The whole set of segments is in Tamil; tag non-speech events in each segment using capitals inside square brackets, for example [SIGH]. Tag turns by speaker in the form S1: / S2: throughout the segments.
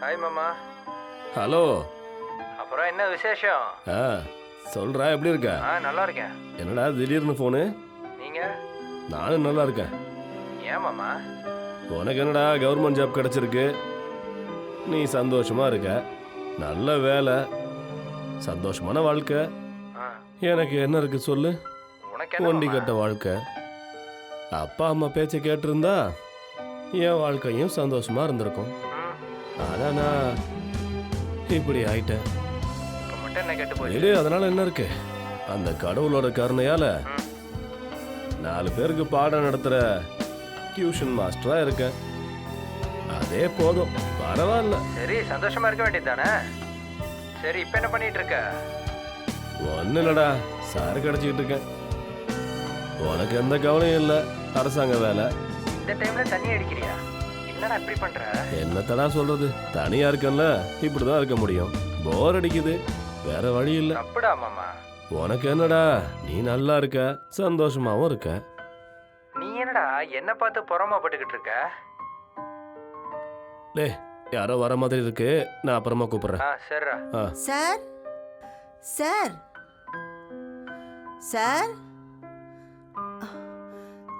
S1: ஹாய் மாமா.
S2: ஹலோ.
S1: அப்புறம் என்ன விசேஷம்?
S2: ஆ சொல்றா எப்படி இருக்க?
S1: ஆ நல்லா இருக்கேன்.
S2: என்னடா திடீர்னு ஃபோனு
S1: நீங்க?
S2: நானும் நல்லா இருக்கேன்.
S1: ஏன் மாமா?
S2: உனக்கு என்னடா கவர்மெண்ட் ஜாப் கிடைச்சிருக்கு? நீ சந்தோஷமா இருக்க? நல்ல வேலை. சந்தோஷமான வாழ்க்கை. எனக்கு என்ன இருக்கு சொல்லு? ஒண்டி? கட்ட வாழ்க்கை. அப்பா அம்மா பேச்சை கேட்டிருந்தா என் வாழ்க்கையும் சந்தோஷமா இருந்திருக்கும். ஆனா நான் இப்படி ஆயிட்டேன். இது அதனால என்ன இருக்கு? அந்த கடவுளோட கருணையால. நாலு பேருக்கு பாடம் நடத்துற டியூஷன் மாஸ்டரா இருக்கேன். அதே போதும். பரவாயில்ல.
S1: சரி சந்தோஷமா இருக்க வேண்டியது தானே சரி இப்ப என்ன பண்ணிட்டு இருக்க
S2: ஒன்றும் இல்லடா சாரு கிடச்சிக்கிட்டு இருக்கேன். உனக்கு எந்த கவலையும் இல்லை. அரசாங்க வேலை.
S1: இந்த டைம்ல தண்ணி அடிக்கிறியா? என்னடா இப்படி பண்ற?
S2: என்னத்தடா சொல்றது? தனியா இருக்கேன்ல. இப்படிதான் இருக்க முடியும். போர் அடிக்குது. வேற வழி இல்லை.
S1: தப்புடா மாமா.
S2: உனக்கு என்னடா? நீ நல்லா இருக்க. சந்தோஷமாவும் இருக்க.
S1: நீ என்னடா? என்ன பார்த்து பொறாமப்பட்டுக்கிட்டு இருக்க?
S2: டேய் யாரோ வர மாதிரி இருக்கு. நான் அப்புறமா கூப்பிடுறேன்.
S1: ஆ சரிடா
S2: ஆ.
S3: Sir? Sir? Sir?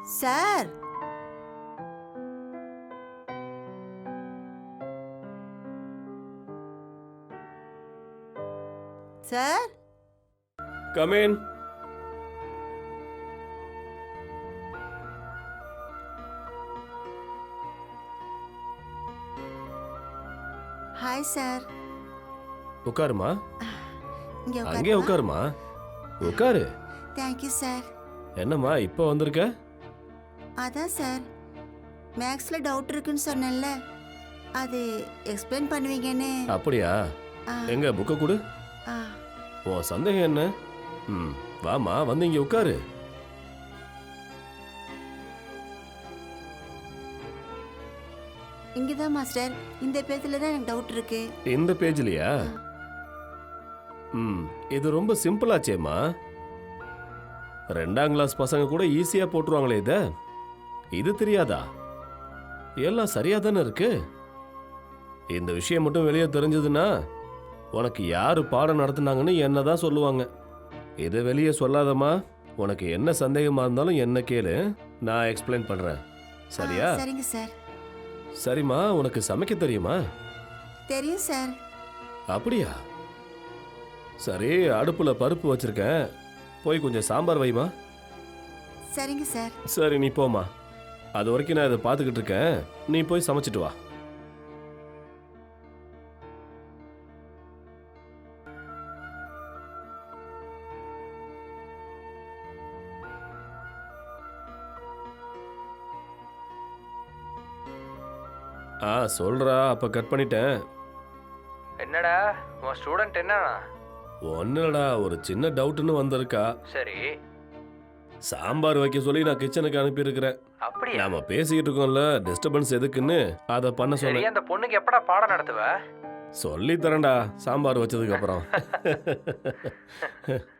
S3: Sir? Sir.
S2: Come on
S3: hi sir
S2: உட்காருமா?
S3: இங்கே
S2: அங்கே உட்காருமா? உட்காரு.
S3: தேங்க்யூ சார்
S2: என்னம்மா இப்போ வந்திருக்க?
S3: அதான் சார் மேக்ஸில் டவுட் இருக்குன்னு சொன்னேன்ல. அது எக்ஸ்பிளைன் பண்ணுவீங்கன்னு.
S2: அப்படியா? எங்க புக்கை கொடு. உன் சந்தேகம் என்ன? ம் வாமா வந்து இங்க உட்காரு.
S3: இங்கதான் மாஸ்டர். இந்த பேஜில் தான் எனக்கு டவுட் இருக்கு.
S2: இந்த பேஜ்லயா? ம் இது ரொம்ப சிம்பிளாச்சேம்மா ரெண்டாம் கிளாஸ் பசங்க கூட ஈஸியா போட்டுருவாங்களே இத? இது தெரியாதா? எல்லாம் சரியா தானே இருக்கு? இந்த விஷயம் மட்டும் வெளியே தெரிஞ்சதுன்னா உனக்கு யாரு பாடம் நடத்துனாங்கன்னு என்ன தான் சொல்லுவாங்க? இது வெளியே சொல்லாதம்மா. உனக்கு என்ன சந்தேகமா இருந்தாலும் என்ன கேளு. நான் எக்ஸ்பிளைன் பண்றேன். சரியா?
S3: சரிங்க சார்.
S2: சரிம்மா உனக்கு சமைக்க தெரியுமா?
S3: தெரியும் சார்.
S2: அப்படியா? சரி அடுப்புல பருப்பு வச்சிருக்கேன். போய் கொஞ்சம் சாம்பார் வைமா
S3: சரிங்க சார்.
S2: சரி நீ போமா அது வரைக்கும் நான் இதை பார்த்துக்கிட்டு இருக்கேன். நீ போய் சமைச்சிட்டு வா. ஆ சொல்றா அப்ப கட் பண்ணிட்டேன்.
S1: என்னடா உன் ஸ்டூடெண்ட் என்னன்னா
S2: ஒன்னுடா ஒரு சின்ன டவுட்னு வந்திருக்கா.
S1: சரி.
S2: சாம்பார் வைக்க சொல்லி நான் கிச்சனுக்கு அனுப்பியிருக்கிறேன்.
S1: அப்படியா?
S2: நாம பேசிக்கிட்டு இருக்கோம்ல டிஸ்டர்பன்ஸ் எதுக்குன்னு அதை பண்ண சொன்னேன்.
S1: அந்த பொண்ணுக்கு எப்படா பாடம் நடத்துவ?
S2: சொல்லி தரேன்டா சாம்பார் வச்சதுக்கு அப்புறம். [LAUGHS]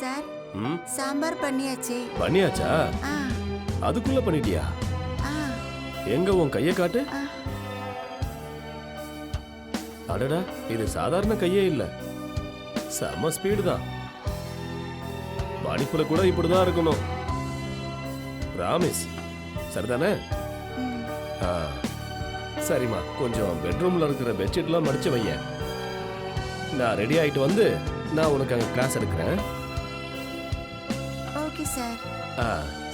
S3: சார் சாம்பார் பண்ணியாச்சு.
S2: பண்ணியாச்சா? அதுக்குள்ள பண்ணிட்டியா? எங்க உன் கையை காட்டு. அடடா இது சாதாரண கையே இல்ல. செம ஸ்பீடு தான். படிப்புல கூட இப்படிதான் இருக்கணும். ராமிஸ் சரிதானே? ஆ, சரிம்மா. கொஞ்சம் பெட்ரூம்ல இருக்கிற பெட்ஷீட்லாம் மடிச்சு வைய நான் ரெடி ஆயிட்டு வந்து நான் உனக்கு அங்க கிளாஸ் எடுக்கிறேன்.
S3: ஓகே சார்
S2: ஆ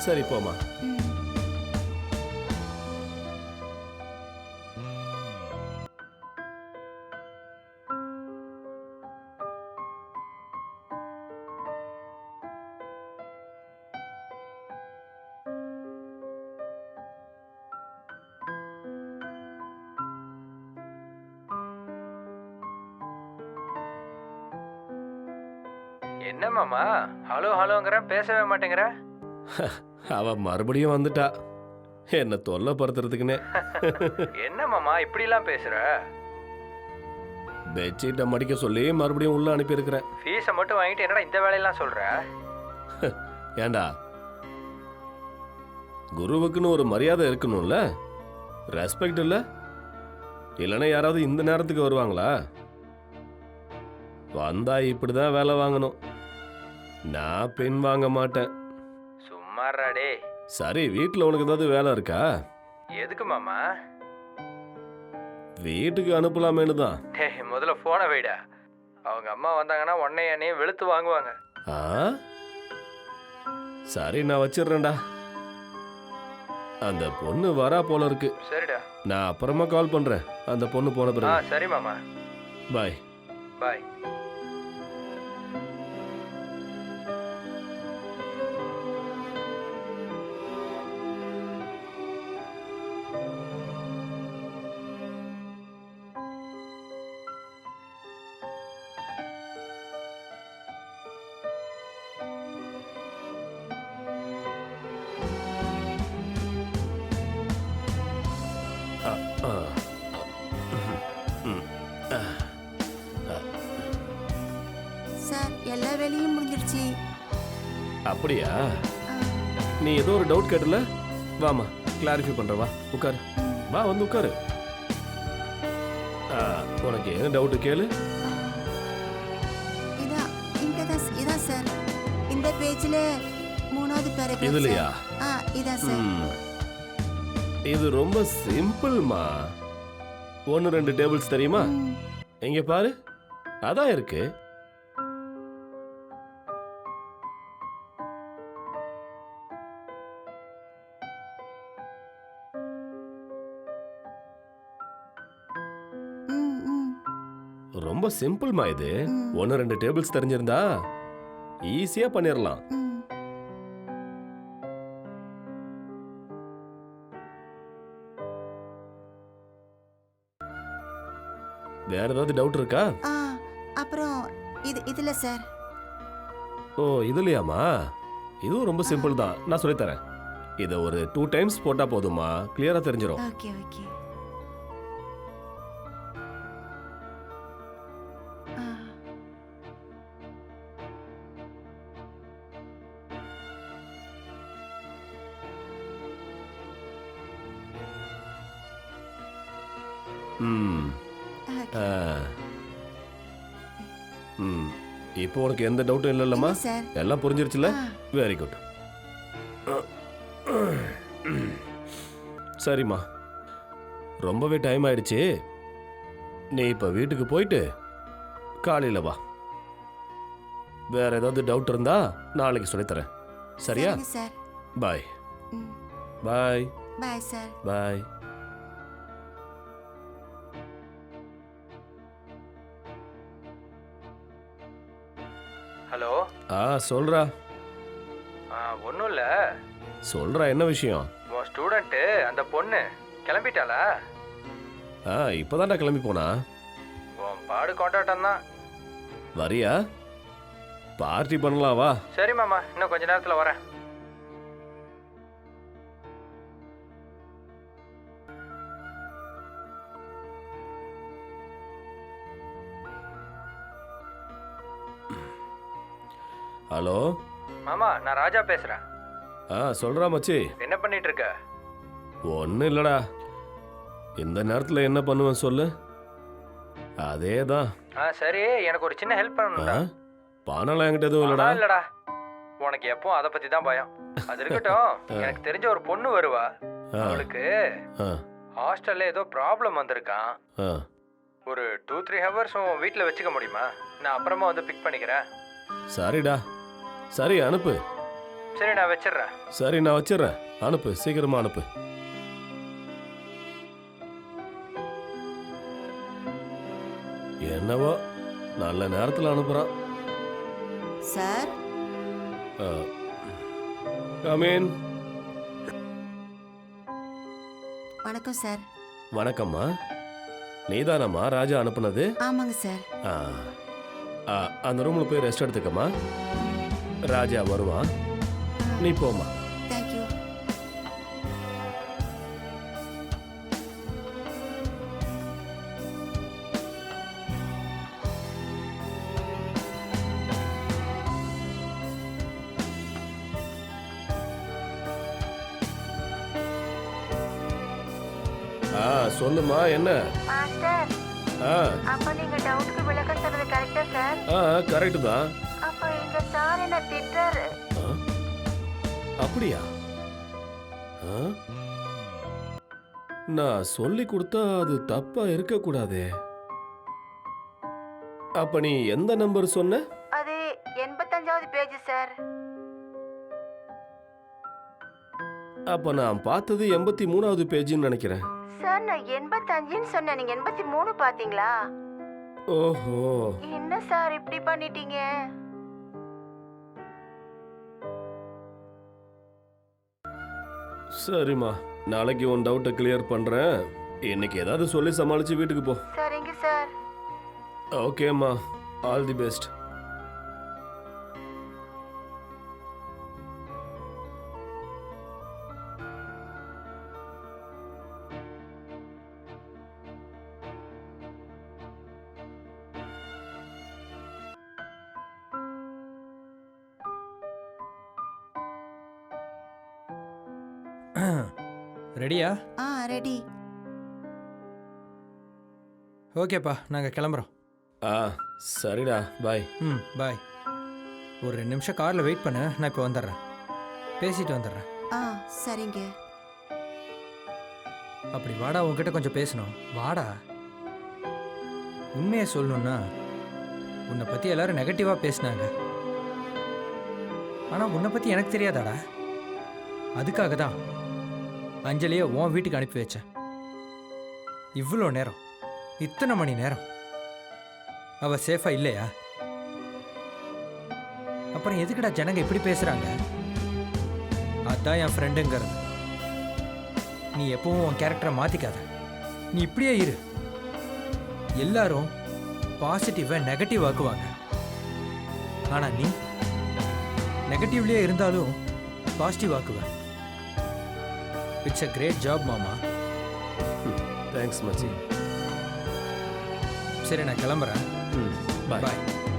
S2: சரி போமா
S1: என்ன மாமா? ஹலோ ஹலோங்கிற பேசவே மாட்டேங்கிற? [LAUGHS]
S2: அவ மறுபடியும் வந்துட்டா. என்ன தொல்லைப்படுத்துறதுக்குன்னே. [LAUGHS]
S1: என்ன மாமா இப்படிலாம் பேசுற?
S2: பெட்ஷீட்டை மடிக்க சொல்லி மறுபடியும் உள்ள அனுப்பியிருக்கிறேன்.
S1: ஃபீஸை மட்டும் வாங்கிட்டு என்னடா இந்த வேலையெல்லாம் சொல்ற? [LAUGHS]
S2: ஏண்டா? குருவுக்குன்னு ஒரு மரியாதை இருக்கணும்ல? ரெஸ்பெக்ட் இல்ல? இல்லைன்னா யாராவது இந்த நேரத்துக்கு வருவாங்களா? வந்தா இப்படிதான் வேலை வாங்கணும். நான் பெண் வாங்க மாட்டேன்.
S1: சும்மாறா டே.
S2: சரி வீட்டில் உனக்கு ஏதாவது வேலை இருக்கா?
S1: எதுக்கு மாமா?
S2: வீட்டுக்கு அனுப்பலாமேனு தான்.
S1: டேய் முதல்ல போனை வைடா. அவங்க அம்மா வந்தாங்கன்னா உன்னை என்னையும் வெளுத்து வாங்குவாங்க.
S2: ஆ? சரி நான் வச்சிடுறேன்டா. அந்த பொண்ணு வரா போல இருக்கு.
S1: சரிடா.
S2: நான் அப்புறமா கால் பண்றேன். அந்த பொண்ணு போன
S1: ஆ
S2: பிறகு
S1: சரி மாமா.
S2: பாய்.
S1: பாய்.
S3: வேலையும் முடிஞ்சிருச்சு.
S2: அப்படியா? நீ ஏதோ ஒரு டவுட் கேட்டல? வாமா கிளாரிஃபை பண்ற வா உட்காரு. வா வந்து உட்காரு. ஆ, உனக்கு என்ன டவுட் கேளு.
S3: இதான் சார் இந்த பேஜ்ல மூணாவது பேராகிராஃப்
S2: இதுலயா?
S3: இதான் சார்.
S2: இது ரொம்ப சிம்பிள்மா. ஒன்று ரெண்டு டேபிள்ஸ் தெரியுமா? இங்க பாரு. அதான் இருக்கு. ரொம்ப சிம்பிள்மா இது. ஒன்று ரெண்டு டேபிள்ஸ் தெரிஞ்சிருந்தா ஈஸியா பண்ணிடலாம். வேற ஏதாவது டவுட் இருக்கா?
S3: ஆ அப்புறம் இது இதுல சார்
S2: ஓ இதுலையாமா இதுவும் ரொம்ப சிம்பிள் தான். நான் சொல்லித்தரேன் இதை ஒரு டூ டைம்ஸ் போட்டா போதுமா கிளியரா தெரிஞ்சிடும்
S3: ஓகே ஓகே
S2: இப்போ உனக்கு எந்த டவுட்டும் இல்லைல்லம்மா.
S3: இல்ல சார்.
S2: எல்லாம் புரிஞ்சிருச்சுல வெரி குட் சரிம்மா. ரொம்பவே டைம் ஆயிடுச்சு. நீ இப்போ வீட்டுக்கு போயிட்டு காலையில் வா. வேற ஏதாவது டவுட் இருந்தா நாளைக்கு சொல்லித்தரேன். சரியா?
S3: சரிங்க sir.
S2: Bye bye
S3: bye sir.
S2: Bye
S1: hello?
S2: ஆ சொல்றா.
S1: ஒன்றும் இல்லை.
S2: சொல்றா என்ன விஷயம்?
S1: உன் ஸ்டூடெண்ட்டு அந்த பொண்ணு கிளம்பிட்டாளா?
S2: ஆ இப்போதான்டா கிளம்பி போனா.
S1: உன் பாடு கொண்டாட்டம் தான்.
S2: வரியா? பார்ட்டி பண்ணலாம் வா.
S1: சரி மாமா இன்னும் கொஞ்ச நேரத்தில் வரேன்.
S2: ஹலோ?
S1: மாமா நான் ராஜா பேசுகிறேன்
S2: ஆ சொல்றா மச்சி.
S1: என்ன பண்ணிட்டு இருக்க
S2: ஒன்றும் இல்லடா. இந்த நேரத்தில் என்ன பண்ணுவேன் சொல்லு? அதே தான்
S1: ஆ சரி எனக்கு ஒரு சின்ன ஹெல்ப் பண்ணணும்டா.
S2: பணம்லாம் என்கிட்ட எதுவும் இல்லடா.
S1: இல்லடா. உனக்கு எப்போ அதை பத்தி தான் பயம். அது இருக்கட்டும். [LAUGHS] எனக்கு தெரிஞ்ச ஒரு பொண்ணு வருவா. அவளுக்கு ஹாஸ்டல்ல ஏதோ ப்ராப்ளம் வந்திருக்கான். ஒரு டூ த்ரீ ஹவர்ஸ் உன் வீட்டில் வச்சுக்க முடியுமா? நான் அப்புறமா வந்து பிக் பண்ணிக்கிறேன்.
S2: சரிடா. சரி அனுப்பு.
S1: சரி நான் வச்சிடுறேன்.
S2: சரி நான் வச்சிடுறேன். அனுப்பு சீக்கிரமா அனுப்பு. என்னவோ நல்ல நேரத்தில் அனுப்புகிறான்
S3: சார்?
S2: கமீன்
S3: வணக்கம் சார்.
S2: வணக்கம்மா. நீதானம்மா ராஜா அனுப்புனது?
S3: ஆமாங்க சார்.
S2: அந்த ரூமில் போய் ரெஸ்ட் எடுத்துக்கம்மா. ராஜா வருவான் நீ போமா
S4: தேங்க்யூ
S2: ஆ சொல்லுமா என்ன?
S3: மாஸ்டர்
S2: ஆ.
S3: அப்ப நீங்க டவுட்டுக்கு விளக்கம் சொன்னது கரெக்டா சார்
S2: ஆ கரெக்டு தான்.
S3: சார் என்ன திட்டாரு?
S2: அப்படியா? நான் சொல்லி கொடுத்தா அது தப்பா இருக்கக்கூடாதே. அப்ப நீ எந்த நம்பர் சொன்ன?
S3: அது எண்பத்தஞ்சாவது பேஜ் சார்.
S2: அப்ப நான் பார்த்தது எண்பத்தி மூணாவது பேஜ்னு நினைக்கிறேன்.
S3: சார் நான் எண்பத்தஞ்சுன்னு சொன்னேன். நீங்க எண்பத்தி மூணு பாத்தீங்களா
S2: ஓஹோ.
S3: என்ன சார் இப்படி பண்ணிட்டீங்க?
S2: சரிம்மா. நாளைக்கு உன் டவுட்டை கிளியர் பண்றேன். இன்னைக்கு ஏதாவது சொல்லி சமாளிச்சு வீட்டுக்கு போ.
S3: சரிங்க சார்.
S2: ஓகேம்மா ஆல் தி பெஸ்ட்
S1: ரெடியா
S4: ஆ ரெடி
S1: ஓகேப்பா நாங்கள் கிளம்புறோம்.
S2: ஆ சரிடா பாய்
S1: ம் பாய் ஒரு ரெண்டு நிமிஷம் காரில் வெயிட் பண்ணு நான் இப்போ வந்துடுறேன். பேசிட்டு வந்துடுறேன்.
S4: ஆ சரிங்க.
S1: அப்படி வாடா உன்கிட்ட கொஞ்சம் பேசணும். வாடா. உண்மையை சொல்லணும்னா உன்னை பற்றி எல்லாரும் நெகட்டிவாக பேசினாங்க. ஆனால் உன்னை பற்றி எனக்கு தெரியாதாடா? அதுக்காக தான் அஞ்சலியை உன் வீட்டுக்கு அனுப்பி வச்சேன். இவ்வளோ நேரம் இத்தனை மணி நேரம் அவ சேஃபா இல்லையா? அப்புறம் எதுக்குடா ஜனங்க இப்படி பேசுறாங்க? அதான் என் ஃப்ரெண்டுங்கிறது நீ எப்பவும் உன் கேரக்டரை மாத்திக்காத. நீ இப்படியே இரு. எல்லாரும் பாசிட்டிவை நெகட்டிவ் ஆக்குவாங்க. ஆனால் நீ நெகட்டிவ்லேயே இருந்தாலும் பாசிட்டிவ் ஆக்குவ. இட்ஸ் அ கிரேட் ஜாப் மாமா.
S2: தேங்க்ஸ் மச்சி.
S1: சரி நான் கிளம்புறேன்.
S2: பாய்
S1: பாய்
S2: ம்